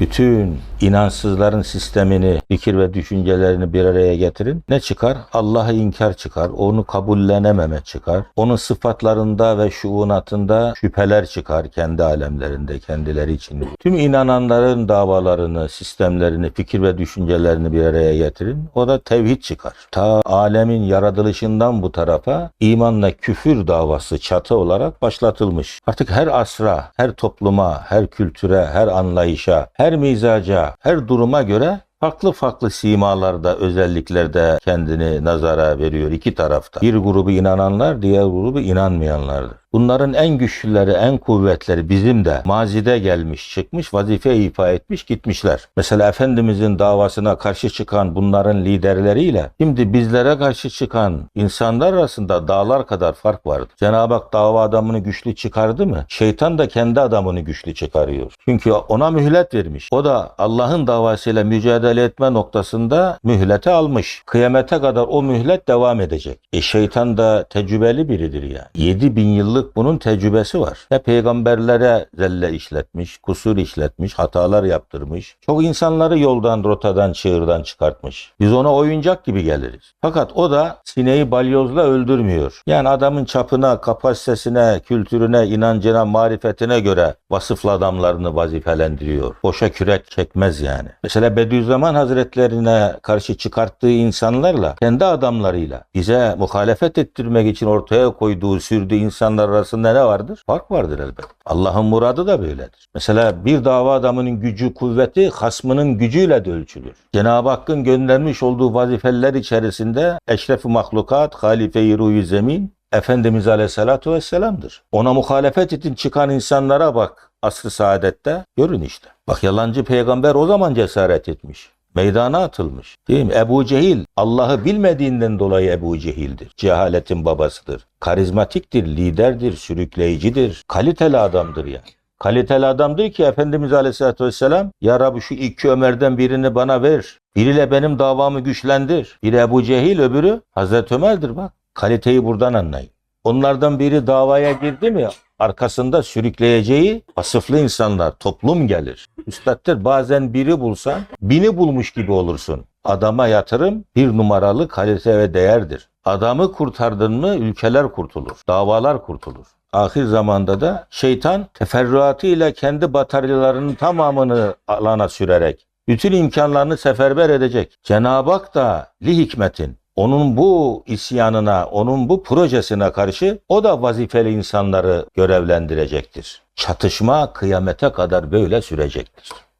Bütün inansızların sistemini, fikir ve düşüncelerini bir araya getirin. Ne çıkar? Allah'ı inkar çıkar. Onu kabullenememe çıkar. Onun sıfatlarında ve şuunatında şüpheler çıkar kendi alemlerinde, kendileri için. Tüm inananların davalarını, sistemlerini, fikir ve düşüncelerini bir araya getirin. O da tevhid çıkar. Ta alemin yaratılışından bu tarafa imanla küfür davası çatı olarak başlatılmış. Artık her asra, her topluma, her kültüre, her anlayışa, her mizaca, her duruma göre farklı farklı simalarda, özelliklerde kendini nazara veriyor iki tarafta. Bir grubu inananlar, diğer grubu inanmayanlardır. Bunların en güçlüleri, en kuvvetleri bizim de mazide gelmiş, çıkmış, vazife ifa etmiş, gitmişler. Mesela Efendimizin davasına karşı çıkan bunların liderleriyle şimdi bizlere karşı çıkan insanlar arasında dağlar kadar fark vardı. Cenab-ı Hak dava adamını güçlü çıkardı mı? Şeytan da kendi adamını güçlü çıkarıyor. Çünkü ona mühlet vermiş. O da Allah'ın davasıyla mücadele etme noktasında mühleti almış. Kıyamete kadar o mühlet devam edecek. E şeytan da tecrübeli biridir yani. 7000 yıllık bunun tecrübesi var. Ve peygamberlere zelle işletmiş, kusur işletmiş, hatalar yaptırmış. Çok insanları yoldan, rotadan, çığırdan çıkartmış. Biz ona oyuncak gibi geliriz. Fakat o da sineği balyozla öldürmüyor. Yani adamın çapına, kapasitesine, kültürüne, inancına, marifetine göre vasıflı adamlarını vazifelendiriyor. Boşa kürek çekmez yani. Mesela Bediüzzaman Hazretlerine karşı çıkarttığı insanlarla, kendi adamlarıyla bize muhalefet ettirmek için ortaya koyduğu, sürdüğü insanlar arasında ne vardır? Fark vardır elbette. Allah'ın muradı da böyledir. Mesela bir dava adamının gücü, kuvveti hasmının gücüyle de ölçülür. Cenab-ı Hakk'ın göndermiş olduğu vazifeler içerisinde eşref-i mahlukat, halife-i ruh zemin, Efendimiz Aleyhisselatü Vesselam'dır. Ona muhalefet için çıkan insanlara bak asr-ı saadette görün işte. Bak yalancı peygamber o zaman cesaret etmiş. Meydana atılmış. Değil mi? Ebu Cehil Allah'ı bilmediğinden dolayı Ebu Cehil'dir. Cehaletin babasıdır. Karizmatiktir, liderdir, sürükleyicidir. Kaliteli adamdır yani. Kaliteli adamdır ki Efendimiz Aleyhisselatü Vesselam Ya Rabbi şu iki Ömer'den birini bana ver. Biriyle benim davamı güçlendir. Biri Ebu Cehil öbürü Hazreti Ömer'dir bak. Kaliteyi buradan anlayın. Onlardan biri davaya girdi mi arkasında sürükleyeceği vasıflı insanlar, toplum gelir. Üstaddır bazen biri bulsan bini bulmuş gibi olursun. Adama yatırım bir numaralı kalite ve değerdir. Adamı kurtardın mı ülkeler kurtulur, davalar kurtulur. Ahir zamanda da şeytan teferruatıyla kendi bataryalarının tamamını alana sürerek bütün imkanlarını seferber edecek. Cenab-ı Hak da li hikmetin onun bu isyanına, onun bu projesine karşı o da vazifeli insanları görevlendirecektir. Çatışma kıyamete kadar böyle sürecektir.